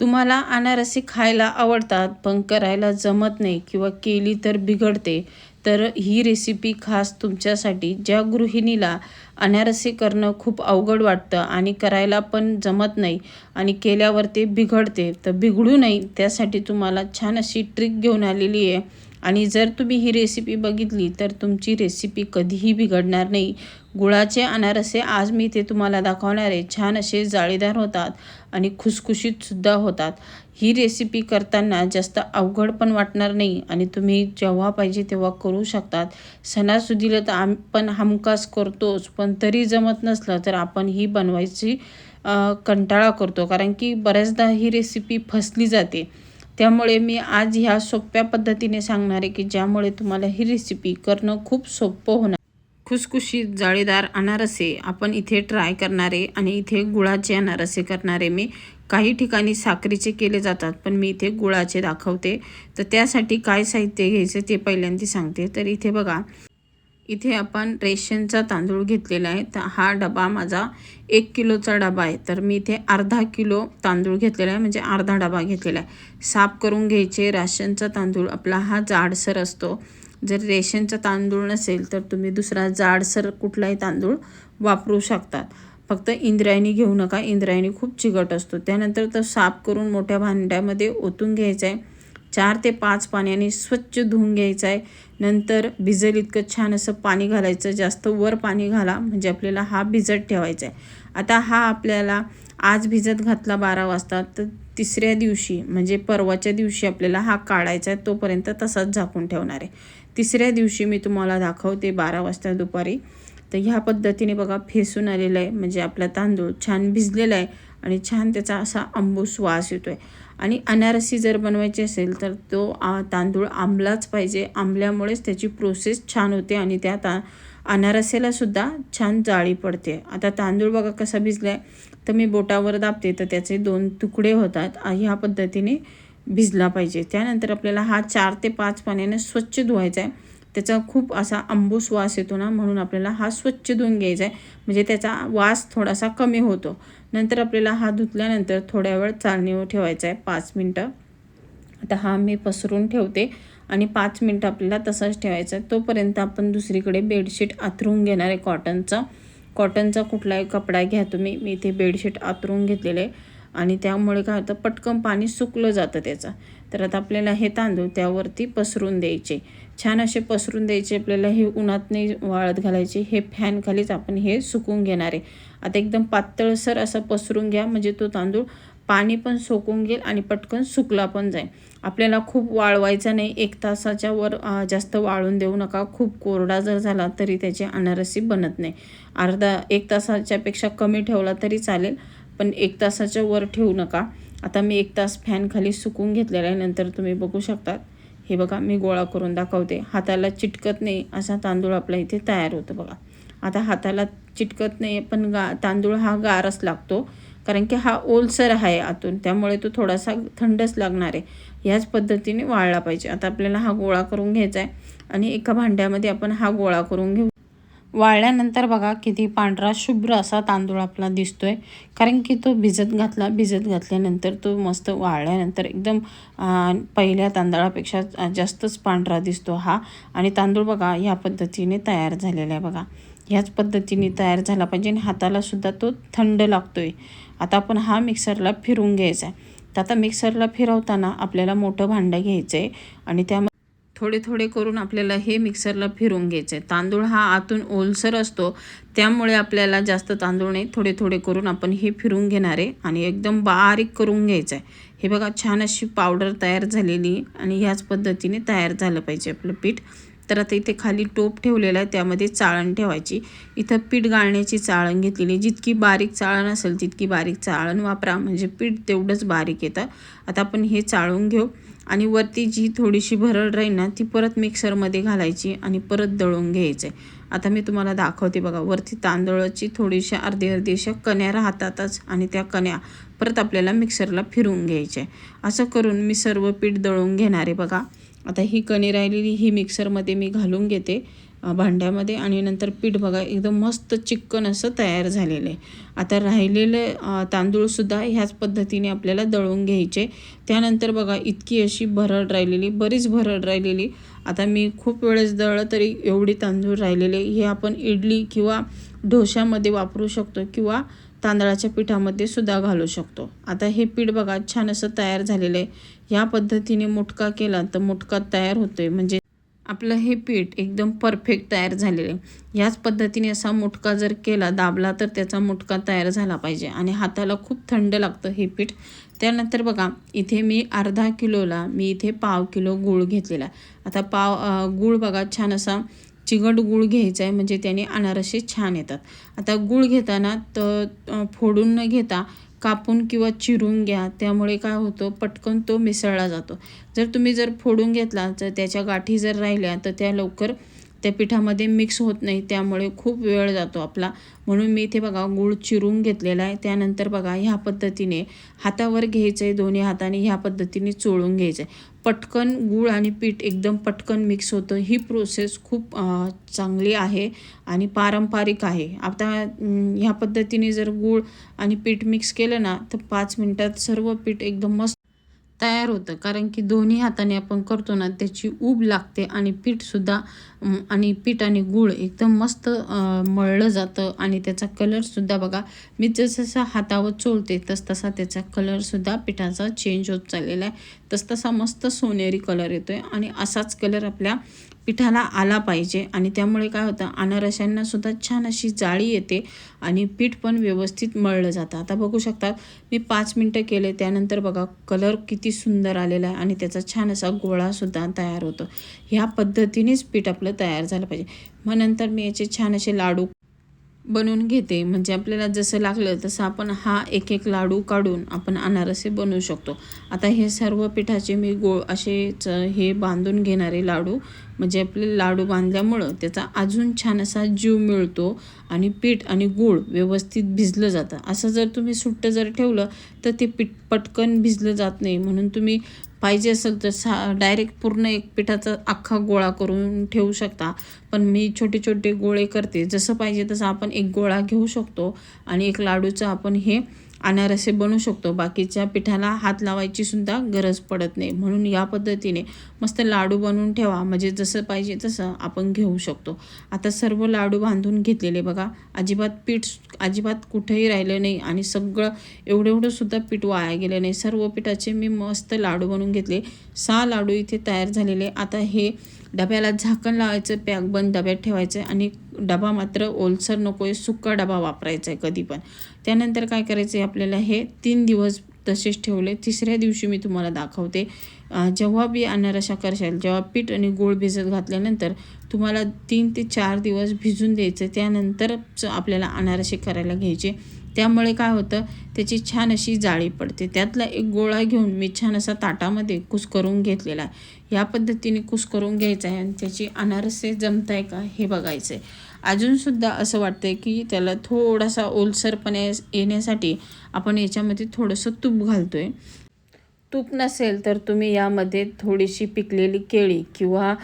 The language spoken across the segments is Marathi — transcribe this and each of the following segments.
तुम्हाला अनारसे खायला आवडतात पण करायला जमत नाही किंवा केली तर बिघडते तर ही रेसिपी खास तुमच्यासाठी. ज्या गृहिणीला अनारसे करणं खूप अवघड वाटतं आणि करायला पण जमत नाही आणि केल्यावर ते बिघडते तर बिघडू नये त्यासाठी तुम्हाला छान अशी ट्रिक घेऊन आलेली आहे. आणि जर तुम्ही ही रेसिपी बघितली तर तुमची रेसिपी कधीही बिघडणार नाही. गुळाचे अनारसे आज मी ते तुम्हाला दाखवणार आहे. छान असे जाळीदार होतात आणि खुसखुशीतसुद्धा होतात. ही रेसिपी करताना जास्त अवघड पण वाटणार नाही आणि तुम्ही जेव्हा पाहिजे तेव्हा करू शकतात. सणासुदीला तर आपण हमखास करतोच पण तरी जमत नसलं तर आपण ही बनवायची कंटाळा करतो. कारण की बऱ्याचदा ही रेसिपी फसली जाते. त्यामुळे मी आज ह्या सोप्या पद्धतीने सांगणार आहे की ज्यामुळे तुम्हाला ही रेसिपी करणं खूप सोपं होणार. खुसखुशीत जाळीदार अनारसे आपण इथे ट्राय करणारे आणि इथे गुळाचे अनारसे करणारे मी. काही ठिकाणी साखरेचे केले जातात पण मी इथे गुळाचे दाखवते. तर त्यासाठी काय साहित्य घ्यायचं ते पहिल्यांदा सांगते. तर इथे बघा इथे आपण रेशनचा तांदूळ घेतलेला आहे. तर हा डबा माझा एक किलोचा डबा आहे. तर मी इथे अर्धा किलो तांदूळ घेतलेला आहे. म्हणजे अर्धा डबा घेतलेला आहे. साफ करून घ्यायचे. राशनचा तांदूळ आपला हा जाडसर असतो. जर रेशनचा तांदूळ नसेल तर तुम्ही दुसरा जाडसर कुठलाही तांदूळ वापरू शकतात. फक्त इंद्रायणी घेऊ नका. इंद्रायणी खूप चिकट असतो. त्यानंतर तो साफ करून मोठ्या भांड्यामध्ये ओतून घ्यायचा आहे. चार ते पाच पाण्याने स्वच्छ धुवून घ्यायचं आहे. नंतर भिजल इतकं छान असं पाणी घालायचं जास्त वर पाणी घाला म्हणजे आपल्याला हा भिजत ठेवायचा आहे. आता हा आपल्याला आज भिजत घातला बारा वाजता तर तिसऱ्या दिवशी म्हणजे परवाच्या दिवशी आपल्याला हा काढायचा आहे तोपर्यंत तसाच झाकून ठेवणार आहे. तिसऱ्या दिवशी मी तुम्हाला दाखवते बारा वाजता दुपारी. तर ह्या पद्धतीने बघा फेसून आलेलं आहे. म्हणजे आपला तांदूळ छान भिजलेला आहे आणि छान त्याचा असा आंबू वास येतो आहे आणि अनारसी जर बनवायची असेल तर तो आ तांदूळ आंबलाच पाहिजे. आंबल्यामुळेच त्याची प्रोसेस छान होते आणि त्या ता अनारसेलासुद्धा छान जाळी पडते. आता तांदूळ बघा कसा भिजला आहे तर मी बोटावर दाबते तर त्याचे दोन तुकडे होतात. ह्या पद्धतीने भिजला पाहिजे. त्यानंतर आपल्याला हा चार ते पाच पाण्याने स्वच्छ धुवायचा आहे त्याचा खूप असा आंबूस वास येतो ना म्हणून आपल्याला हा स्वच्छ धुवून घ्यायचा आहे. म्हणजे त्याचा वास थोडासा कमी होतो. नंतर आपल्याला हा धुतल्यानंतर थोड्या वेळ चालणीवर ठेवायचा आहे पाच मिनटं. आता हा मी पसरून ठेवते आणि पाच मिनटं आपल्याला तसाच ठेवायचा आहे. तोपर्यंत आपण दुसरीकडे बेडशीट आथरून घेणार आहे कॉटनचा. कॉटनचा कुठलाही कपडा घ्या तुम्ही. मी इथे बेडशीट आथरून घेतलेले आहे. आणि त्यामुळे काय होतं पटकन पाणी सुकलं जातं त्याचं. तर आता आपल्याला हे तांदूळ त्यावरती पसरून द्यायचे. छान असे पसरून द्यायचे आपल्याला हे उन्हात नाही वाळत घालायचे हे फॅनखालीच आपण हे सुकून घेणार आहे. आता एकदम पातळसर असं पसरून घ्या म्हणजे तो तांदूळ पाणी पण सोकून घेईल आणि पटकन सुकला पण जाईल. आपल्याला खूप वाळवायचा नाही एक तासाच्या वर जास्त वाळून देऊ नका. खूप कोरडा जर झाला तरी त्याची अनारसी बनत नाही. अर्धा एक तासाच्यापेक्षा कमी ठेवला तरी चालेल पण एक तासाच्या वर ठेवू नका. आता मी एक तास फॅन खाली सुकून घेतलेला आहे नंतर तुम्ही बघू शकतात. हे बघा मी गोळा करून दाखवते. हाताला चिटकत नाही असा तांदूळ आपला इथे तयार होतो बघा. आता हाताला चिटकत नाही पण गा तांदूळ हा गारच लागतो. कारण की हा ओलसर आहे आतून त्यामुळे तो थोडासा थंडच लागणार आहे. ह्याच पद्धतीने वाळला पाहिजे. आता आपल्याला हा गोळा करून घ्यायचा आहे. आणि एका भांड्यामध्ये आपण हा गोळा करून घेऊ वाळल्यानंतर बघा किती पांढरा शुभ्र असा तांदूळ आपला दिसतोय. कारण की तो भिजत घातला भिजत घातल्यानंतर तो मस्त वाळल्यानंतर एकदम पहिल्या तांदळापेक्षा जास्तच पांढरा दिसतो हा. आणि तांदूळ बघा ह्या पद्धतीने तयार झालेला आहे बघा. ह्याच पद्धतीने तयार झाला पाहिजे आणि हातालासुद्धा तो थंड लागतो आहे आता आपण हा मिक्सरला फिरून घ्यायचा आहे. तर आता मिक्सरला फिरवताना आपल्याला मोठं भांडं घ्यायचं आहे आणि त्या थोडे थोडे करून आपल्याला हे मिक्सरला फिरून घ्यायचं आहे तांदूळ हा आतून ओलसर असतो त्यामुळे आपल्याला जास्त तांदूळ नाही थोडे थोडे करून आपण हे फिरून घेणार आहे आणि एकदम बारीक करून घ्यायचं आहे हे बघा छान अशी पावडर तयार झालेली आणि ह्याच पद्धतीने तयार झालं पाहिजे आपलं पीठ. तर आता इथे खाली टोप ठेवलेला आहे त्यामध्ये चाळण ठेवायची. इथं पीठ गाळण्याची चाळण घेतलेली जितकी बारीक चाळण असेल तितकी बारीक चाळण वापरा. म्हणजे पीठ तेवढंच बारीक येतं. आता आपण हे चाळून घेऊ. आणि वरती जी थोडीशी भरड राहील ना ती परत मिक्सरमध्ये घालायची आणि परत दळून घ्यायचं. आहे आता मी तुम्हाला दाखवते बघा वरती तांदळाची थोडीशा अर्धी अर्धी अशा कण्या राहतातच आणि त्या कण्या परत आपल्याला मिक्सरला फिरवून घ्यायच्या असं करून मी सर्व पीठ दळून घेणार आहे बघा. आता ही कणी राहिलेली ही मिक्सरमध्ये मी घालून घेते. भांड्यामध्ये आणि नंतर पीठ बघा एकदम मस्त चिक्कन असं तयार झालेलं आहे. आता राहिलेले तांदूळसुद्धा ह्याच पद्धतीने आपल्याला दळून घ्यायचे. त्यानंतर बघा इतकी अशी भरड राहिलेली बरीच भरड राहिलेली. आता मी खूप वेळेस दळलं तरी एवढी तांदूळ राहिलेले. हे आपण इडली किंवा डोशामध्ये वापरू शकतो किंवा तांदळाच्या पिठामध्ये सुद्धा घालू शकतो. आता हे पीठ बघा छान असं तयार झालेलं आहे. या पद्धतीने मुटका केला तर मुटका तयार होतोय. म्हणजे आपलं हे पीठ एकदम परफेक्ट तयार झालेलं आहे. याच पद्धतीने असा मुटका जर केला दाबला तर त्याचा मुटका तयार झाला पाहिजे आणि हाताला खूप थंड लागतं हे पीठ. त्यानंतर बघा इथे मी अर्धा किलोला मी इथे पाव किलो गूळ घेतलेला आहे. आता पाव गूळ बघा छान असा चिकट गूळ घ्यायचा आहे म्हणजे त्याने अनारसे छान येतात. आता गूळ घेताना तर फोडून न घेता कापून किंवा चिरून घ्या. त्यामुळे काय होतं पटकन तो मिसळला जातो. जर तुम्ही जर फोडून घेतला तर त्याच्या गाठी जर राहिल्या तर त्या लवकर त्या पिठामध्ये मिक्स होत नाही त्यामुळे खूप वेळ जातो आपला. म्हणून मी इथे बघा गूळ चिरून घेतलेला आहे. त्यानंतर बघा ह्या पद्धतीने हातावर घ्यायचं आहे दोन्ही हाताने ह्या पद्धतीने चोळून घ्यायचं आहे पटकन गूळ आणि पीठ एकदम पटकन मिक्स होतं. ही प्रोसेस खूप चांगली आहे आणि पारंपरिक आहे. आता ह्या पद्धतीने जर गूळ आणि पीठ मिक्स केलं ना तर पाच मिनटात सर्व पीठ एकदम मस्त तयार होतं. कारण की दोन्ही हाताने आपण करतो ना त्याची ऊब लागते आणि पीठसुद्धा आणि पीठ आणि गूळ एकदम मस्त मळलं जातं आणि त्याचा कलरसुद्धा बघा मी जसं हातावर चोळते तस तसा त्याचा कलरसुद्धा पिठाचा चेंज होत चाललेला आहे. तस तसा मस्त सोनेरी कलर येतो आहे आणि असाच कलर आपल्या पिठाला आला पाहिजे. आणि त्यामुळे काय होतं अनारशांना सुद्धा छान अशी जाळी येते आणि पीठ पण व्यवस्थित मळलं जातं. आता बघू शकतात मी पाच मिनटं केले त्यानंतर बघा कलर किती सुंदर आलेला आहे आणि त्याचा छान असा गोळासुद्धा तयार होतो. ह्या पद्धतीनेच पीठ आपलं तयार झालं पाहिजे. मग नंतर मी याचे छान असे लाडू बनवून घेते. म्हणजे आपल्याला जसं लागलं तसं आपण हा एक एक लाडू काढून आपण अनारसे बनवू शकतो. आता हे सर्व पिठाचे मी गोळ असेच हे बांधून घेणारे लाडू म्हणजे आपले लाडू बांधल्यामुळं त्याचा अजून छान असा जीव मिळतो आणि पीठ आणि गूळ व्यवस्थित भिजलं जातं. असं जर तुम्ही सुट्टं जर ठेवलं तर ते पीठ पटकन भिजलं जात नाही. म्हणून तुम्ही पाहिजे असेल तर सा डायरेक्ट पूर्ण एक पिठाचा अख्खा गोळा करून ठेवू शकता. पण मी छोटे छोटे गोळे करते. जसं पाहिजे तसं आपण एक गोळा घेऊ शकतो आणि एक लाडूचं आपण हे अनारसे बनवू शकतो. बाकीच्या पिठाला हात लावायची सुद्धा गरज पडत नाही. म्हणून या पद्धतीने मस्त लाडू बनवून ठेवा. म्हणजे जसं पाहिजे तसं आपण घेऊ शकतो. आता सर्व लाडू बांधून घेतलेले बघा. अजिबात पीठ अजिबात कुठेही राहिलं नाही आणि सगळं एवढं एवढं सुद्धा पीठ वाया गेलं नाही. सर्व पिठाचे मी मस्त लाडू बनवून घेतले. सहा लाडू इथे तयार झालेले. आता हे डब्याला झाकण लावायचं पॅक बंद डब्यात ठेवायचं आणि डबा मात्र ओलसर नको आहे सुका डबा वापरायचा आहे कधी पण. त्यानंतर काय करायचं आहे आपल्याला हे तीन दिवस तसेच ठेवले. तिसऱ्या दिवशी मी तुम्हाला दाखवते. जेव्हा बी अनारसा करशाल जेव्हा पीठ आणि गूळ भिजत घातल्यानंतर तुम्हाला तीन ते चार दिवस भिजून द्यायचं त्यानंतरच आपल्याला अनारसे करायला घ्यायचे. त्यामुळे काय होतं त्याची छान अशी जाळी पडते. त्यातला एक गोळा घेऊन मी छान असा ताटामध्ये कुस्करून घेतलेला आहे. या पद्धतीने कुस्करून घ्यायचा आहे आणि त्याची अनारसे जमत आहे का हे बघायचं आहे अजूनसुद्धा असं वाटतं आहे की त्याला थोडासा ओलसरपणे येण्यासाठी आपण याच्यामध्ये थोडंसं तूप घालतो आहे तूप नसेल तर तुम्ही यामध्ये थोडीशी पिकलेली केळी किंवा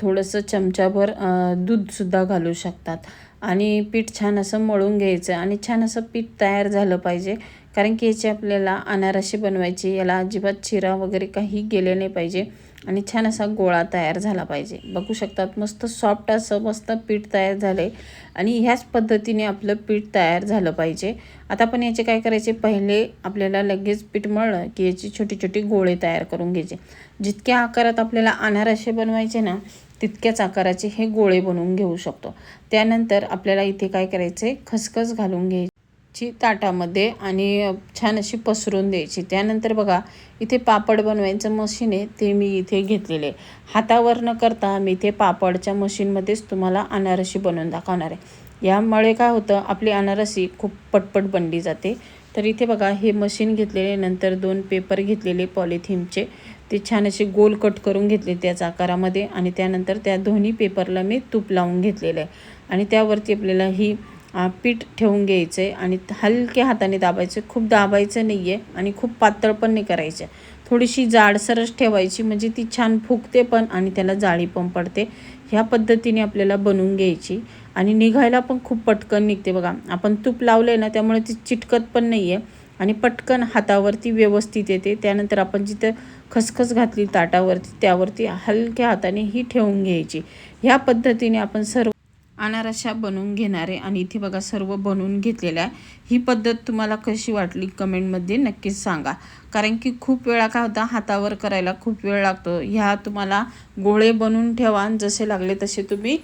थोडंसं चमचाभर दूधसुद्धा घालू शकतात. आणि पीठ छान असं मळून घ्यायचं आणि छान असं पीठ तयार झालं पाहिजे. कारण की याची आपल्याला अनारसे बनवायची याला अजिबात चिरा वगैरे काही गेले नाही पाहिजे आणि छान असा गोळा तयार झाला पाहिजे. बघू शकतात मस्त सॉफ्ट असं मस्त पीठ तयार झालं आहे आणि ह्याच पद्धतीने आपलं पीठ तयार झालं पाहिजे. आता आपण याचे काय करायचे पहिले आपल्याला लगेच पीठ मळलं की याची छोटी छोटी गोळे तयार करून घ्यायचे. जितक्या आकारात आपल्याला अनारसे बनवायचे ना तितक्याच आकाराचे हे गोळे बनवून घेऊ शकतो. त्यानंतर आपल्याला इथे काय करायचे खसखस घालून घ्यायची ताटामध्ये आणि छान अशी पसरून द्यायची. त्यानंतर बघा इथे पापड बनवायचं मशीन आहे ते मी इथे घेतलेले आहे. हातावर न करता मी इथे पापडच्या मशीनमध्येच तुम्हाला अनारशी बनवून दाखवणार आहे. यामुळे काय होतं आपली अनारसी खूप पटपट बनली जाते. तर इथे बघा हे मशीन घेतलेले नंतर दोन पेपर घेतलेले पॉलिथिनचे ते छान असे गोल कट करून घेतले त्याच आकारामध्ये आणि त्यानंतर त्या दोन्ही पेपरला मी तूप लावून घेतलेलं आहे. आणि त्यावरती आपल्याला ही पीठ ठेवून घ्यायचं आहे आणि हलक्या हाताने दाबायचं. खूप दाबायचं नाही आहे आणि खूप पातळ पण नाही करायचं. थोडीशी जाडसरच ठेवायची म्हणजे ती छान फुगते पण आणि त्याला जाळी पण पडते. ह्या पद्धतीने आपल्याला बनवून घ्यायची. आणि निघायला पण खूप पटकन निघते बघा. आपण तूप लावलं ना त्यामुळे ती चिटकत पण नाही आहे आणि पटकन हातावरती व्यवस्थित येते. त्यानंतर आपण जिथं खसखस घातली ताटावरती त्यावरती हलक्या हाताने ही ठेवून घ्यायची. ह्या पद्धतीने आपण सर्व अनारशा बनवून घेणारे आणि इथे बघा सर्व बनवून घेतलेल्या आहे. ही पद्धत तुम्हाला कशी वाटली कमेंटमध्ये नक्कीच सांगा. कारण की खूप वेळा काय होता हातावर करायला खूप वेळ लागतो. ह्या तुम्हाला गोळे बनवून ठेवा जसे लागले तसे तुम्ही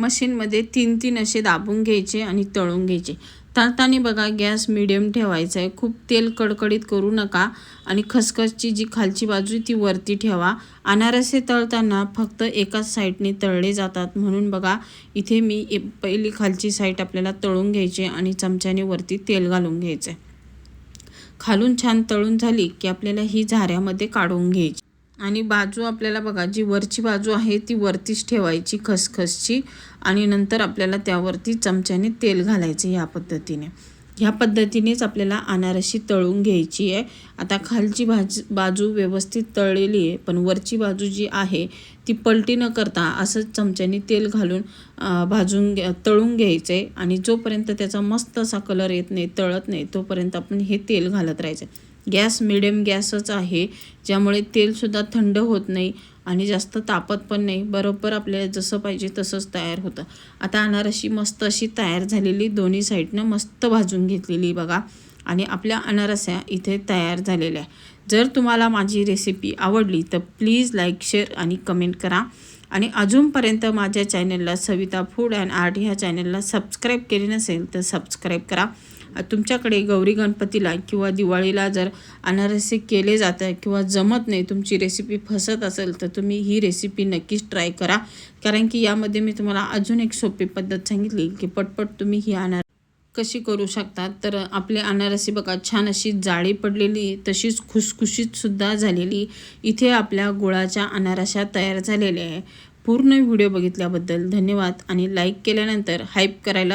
मशीनमध्ये तीन तीन असे दाबून घ्यायचे आणि तळून घ्यायचे. तळताना बघा गॅस मिडियम ठेवायचा आहे. खूप तेल कडकडीत करू नका आणि खसखसची जी खालची बाजू आहे ती वरती ठेवा. अनारसे तळताना फक्त एकाच साईडने तळले जातात. म्हणून बघा इथे मी ए- पहिली खालची साईड आपल्याला तळून घ्यायची आणि चमच्याने वरती तेल घालून घ्यायचं. आहे खालून छान तळून झाली की आपल्याला ही झाऱ्यामध्ये काढून घ्यायची. आणि बाजू आपल्याला बघा जी वरची बाजू आहे ती वरतीच ठेवायची खसखसची आणि नंतर आपल्याला त्यावरती चमच्याने तेल घालायचं ह्या पद्धतीने. ह्या पद्धतीनेच आपल्याला अनारशी तळून घ्यायची आहे. आता खालची भाज बाजू व्यवस्थित तळलेली आहे पण वरची बाजू जी आहे ती पलटी न करता असंच चमच्याने तेल घालून भाजून घ्या तळून घ्यायचं आहे आणि जोपर्यंत त्याचा मस्त असा कलर येत नाही तळत नाही तोपर्यंत आपण हे तेल घालत राहायचं. गॅस मिडियम गॅसच आहे ज्यामुळे तेलसुद्धा थंड होत नाही आणि जास्त तापत पण नाही. बरोबर आपल्याला जसं पाहिजे तसंच तयार होतं. आता अनारशी मस्त अशी तयार झालेली दोन्ही साईडनं मस्त भाजून घेतलेली बघा. आणि आपल्या अनारस्या इथे तयार झालेल्या आहे जर तुम्हाला माझी रेसिपी आवडली तर प्लीज लाईक शेअर आणि कमेंट करा. आणि अजूनपर्यंत माझ्या चॅनलला सविता फूड अँड आर्ट ह्या चॅनलला सबस्क्राईब केले नसेल तर सबस्क्राईब करा. तुमच्याकडे गौरी गणपतीला किंवा दिवाळीला जर अनारसे केले जातं किंवा जमत नाही तुमची रेसिपी फसत असेल तर तुम्ही ही रेसिपी नक्कीच ट्राय करा. कारण की यामध्ये मी तुम्हाला अजून एक सोपी पद्धत सांगितली की पटपट तुम्ही ही अनार कशी करू शकतात तर आपले अनारसी बघा छान अशी जाळी पडलेली तशीच खुसखुशीतसुद्धा झालेली. इथे आपल्या गुळाच्या अनारशा तयार झालेल्या आहे पूर्ण व्हिडिओ बघितल्याबद्दल धन्यवाद आणि लाईक केल्यानंतर हाईप करायला